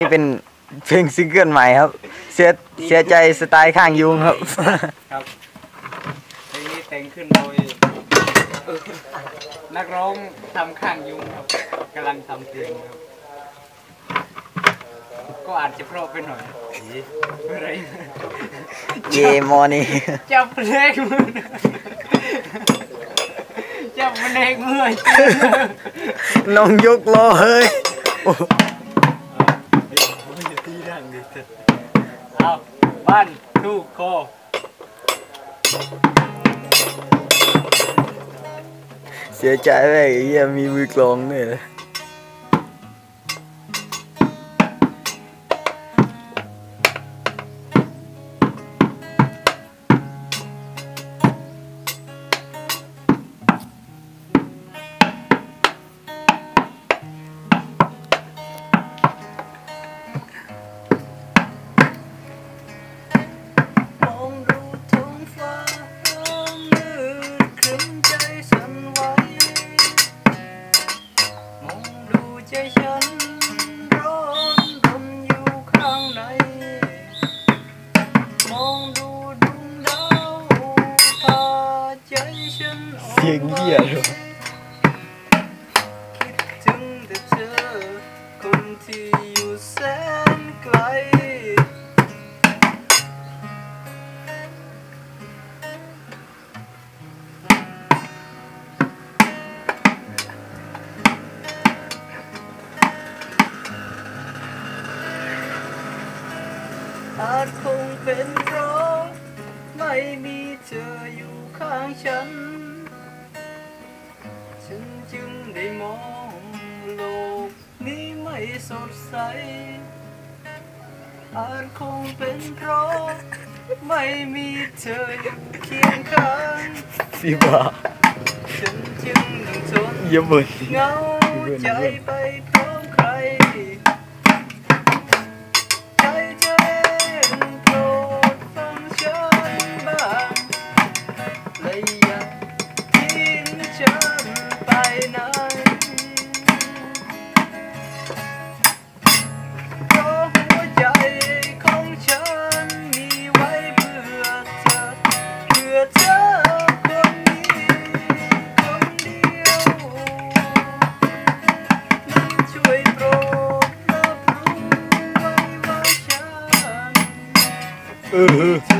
นี่เป็นเพลงซิงเกิลใหม่ครับ เสียเสียใจสไตล์ข้างยุงครับ ครับเพลงนี้แต่งขึ้นโดยเอ่อนักร้องทำข้างยุงครับกำลังทำเพลงครับ ก็อาจจะเพราะไปหน่อยอะไรเยมอนี่จับเพลงมือจับเพลงมือน้องยกล้อเฮ้ยโอ้ที่ดังดิเอาบ้านทูกโคเสียใจเลยไอ้เหี้ยมีมือกลองเนี่ย เสียงเหี้ยเลยคิดถึงแต่เธอคนที่อยู่แสนไกล อาจคงเป็นเพราะไม่มีเธออยู่ข้างฉัน จึงได้มองโลกนี้ไม่สดใส อาจคงเป็นเพราะไม่มีเธออยู่เคียงข้างสิบาฉันจึงต้องทนอย่เหงาใจไปพ เ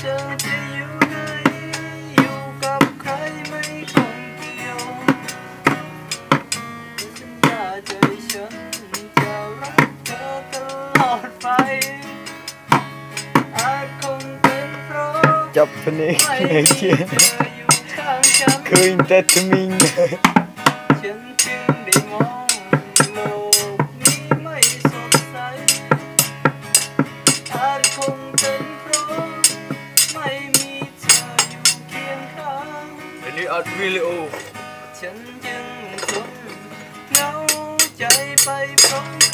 เธอจะอยู่ไหนอยู่กับใครไม่คงเกี่ยวสัญญาใจฉันจะรักเธอตลอดไปอาจคงเป็นเพราะจับพเนกไม่เนมีเชียเธออินเคยแต่ทมิงฉันจึงได้มองโลกนี้ไม่สดใสอาจคงเป็น อัดวิดีโอ ฉันยังทนเหงาใจไปพร้อม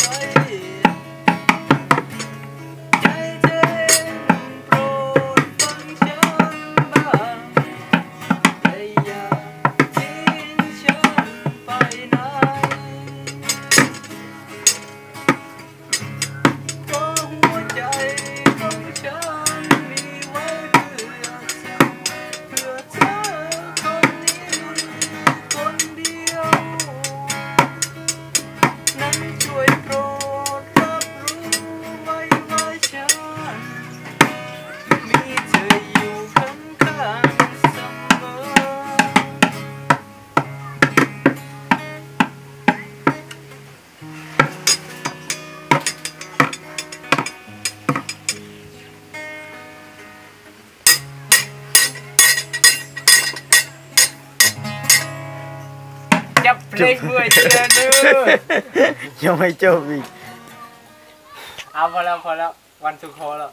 เพลงด้วยเจอเด้อยังไม่จบอีก เอาพอแล้วพอแล้ววันสุดโคแล้ว